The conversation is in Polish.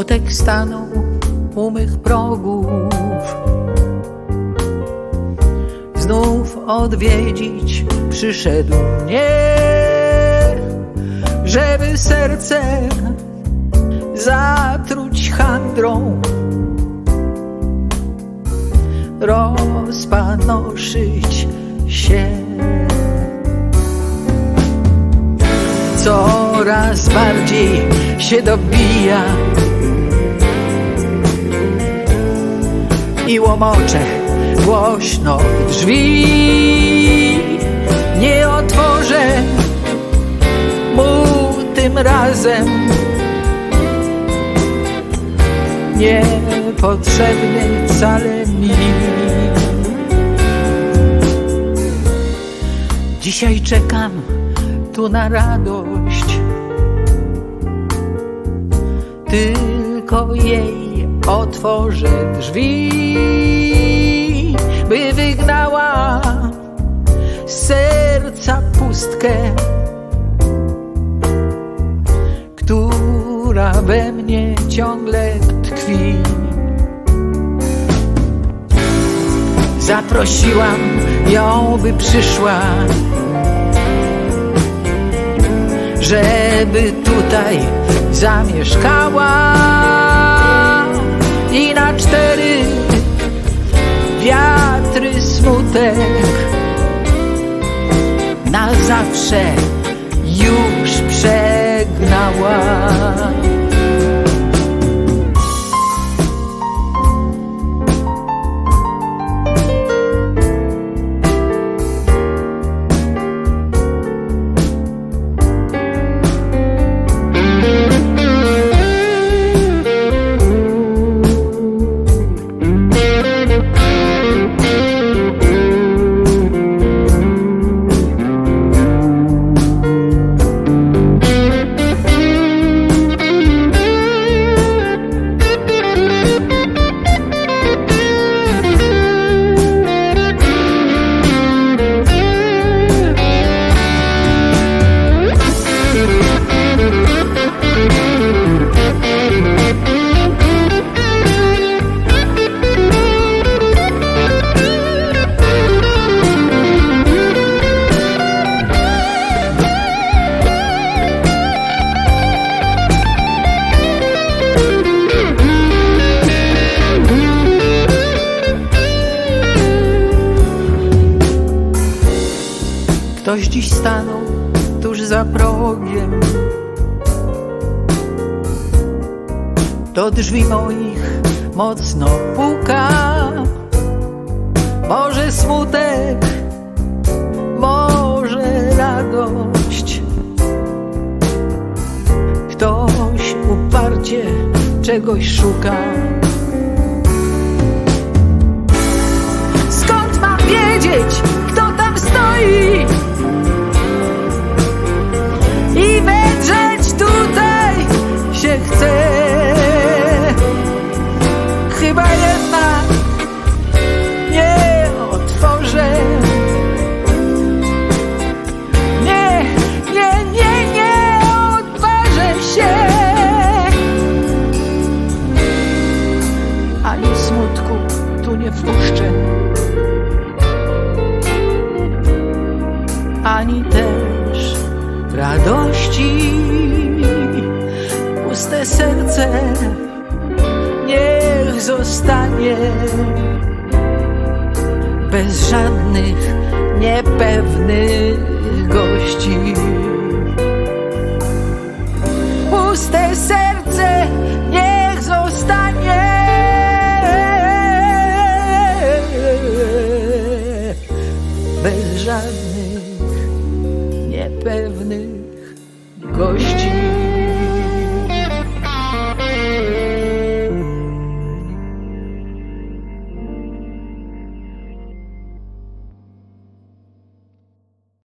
Smutek stanął u mych progów. Znów odwiedzić przyszedł mnie, żeby serce zatruć handrą, rozpanoszyć się. Coraz bardziej się dobija i łomocze głośno drzwi. Nie otworzę mu tym razem. Niepotrzebny wcale mi. Dzisiaj czekam tu na radość. Tylko jej otworzę drzwi, by wygnała z serca pustkę, która we mnie ciągle tkwi. Zaprosiłam ją, by przyszła żeby tutaj zamieszkała i na cztery wiatry smutek na zawsze już przegnała. Ktoś dziś stanął tuż za progiem. Do drzwi moich mocno puka. Może smutek, może radość. Ktoś uparcie czegoś szuka. Skąd mam wiedzieć, kto tam stoi? Ani też radości. Puste serce niech zostanie bez żadnych niepewnych gości. Puste serce niech zostanie bez żadnych